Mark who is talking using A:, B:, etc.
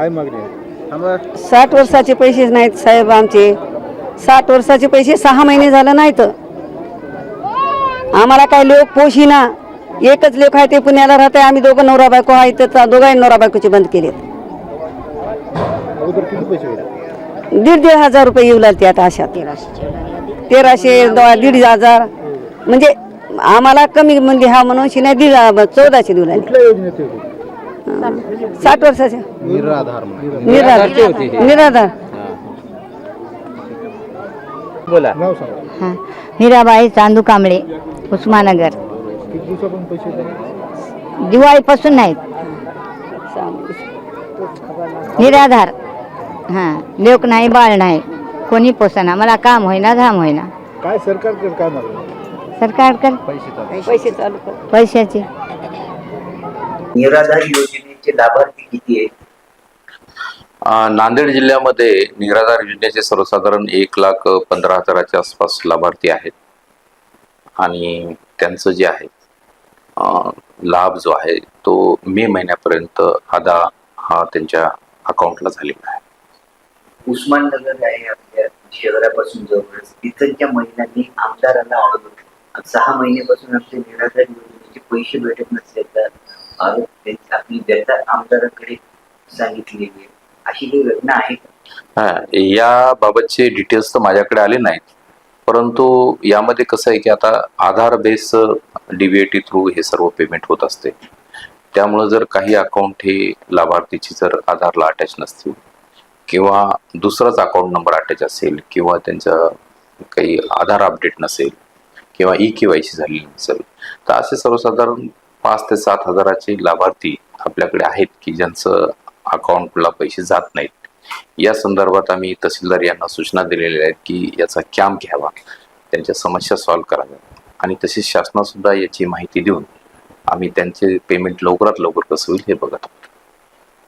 A: काय मागणी आहे.
B: साठ वर्षाचे पैसेच नाहीत साहेब आमचे. साठ वर्षाचे पैसे सहा महिने झालं नाहीत. आम्हाला काय लोक पोशिना. एकच लोक आहे ते पुण्याला राहते आम्ही दोघं नवरा बायको आहे. तर दोघांनी नवरा बायकोचे बंद केलेत.
A: अगोदर किती पैसे होते
B: दीड दीड हजार रुपये येऊ लागते आता अशा. तेराशे द- दीड हजार. म्हणजे आम्हाला कमी म्हणजे हा म्हणून शिना दीड चौदाशे देऊ लागले.
A: कुठल्या योजनेत होते?
B: साठ वर्षाच्या
A: निराधार
B: निराधार. निराधार.
A: बोला. नाव सांगा.
C: हां. मीराबाई चांदू कांबळे उस्मानगर.
A: किती दिवसापासून पैसे
C: दिवाळीपासून नाहीत. निराधार. हां. लोक नाही बाळ नाही. कोणी पोसना मला काम होईना धाम होईना.
A: काय सरकारकडे काय मागणी
C: सरकारकडे?
A: पैसे
B: पैसे चालू. कर
C: पैशाची.
D: निराधार योजनेचे लाभार्थी किती आहेत?
E: नांदेड जिल्ह्यामध्ये निराधार योजनेचे सर्वसाधारण एक लाख पंधरा हजाराच्या आसपास लाभार्थी आहेत. आणि त्यांचं जे आहे लाभ जो आहे तो मे महिन्यापर्यंत आधा हा त्यांच्या अकाउंटला झालेला आहे.
D: उस्माननगर आहे आपल्या शहरापासून जवळच. तिथल्या महिलांनी आमदाराला अडवलं सहा महिन्यापासून आमच्या निराधार योजनेचे पैसे भेटत नसल्याचा त्यांची आपली व्यथा आमदारांकडे सांगितलेली आहे. अशी ही घटना आहे.
E: याबाबतचे डिटेल्स तर माझ्याकडे आले नाहीत. परंतु यामध्ये कसं आहे की आता आधार बेस डीबीएटी थ्रू हे सर्व पेमेंट होत असते. त्यामुळं जर काही अकाउंट हे लाभार्थीची जर आधारला अटॅच नसतील किंवा दुसराच अकाउंट नंबर अटॅच असेल किंवा त्यांचं काही आधार अपडेट नसेल किंवा ई के वाय सी झालेली नसेल तर असे सर्वसाधारण पाच ते सात हजाराचे लाभार्थी आपल्याकडे आहेत की ज्यांचं अकाउंटला पैसे जात नाहीत. या संदर्भात आम्ही तहसीलदार यांना सूचना दिलेल्या आहेत की याचा कॅम्प घ्यावा त्यांच्या समस्या सॉल्व्ह कराव्या. आणि तसेच शासनासुद्धा याची माहिती देऊन आम्ही त्यांचे पेमेंट लवकरात लवकर कसं होईल हे बघत आहोत.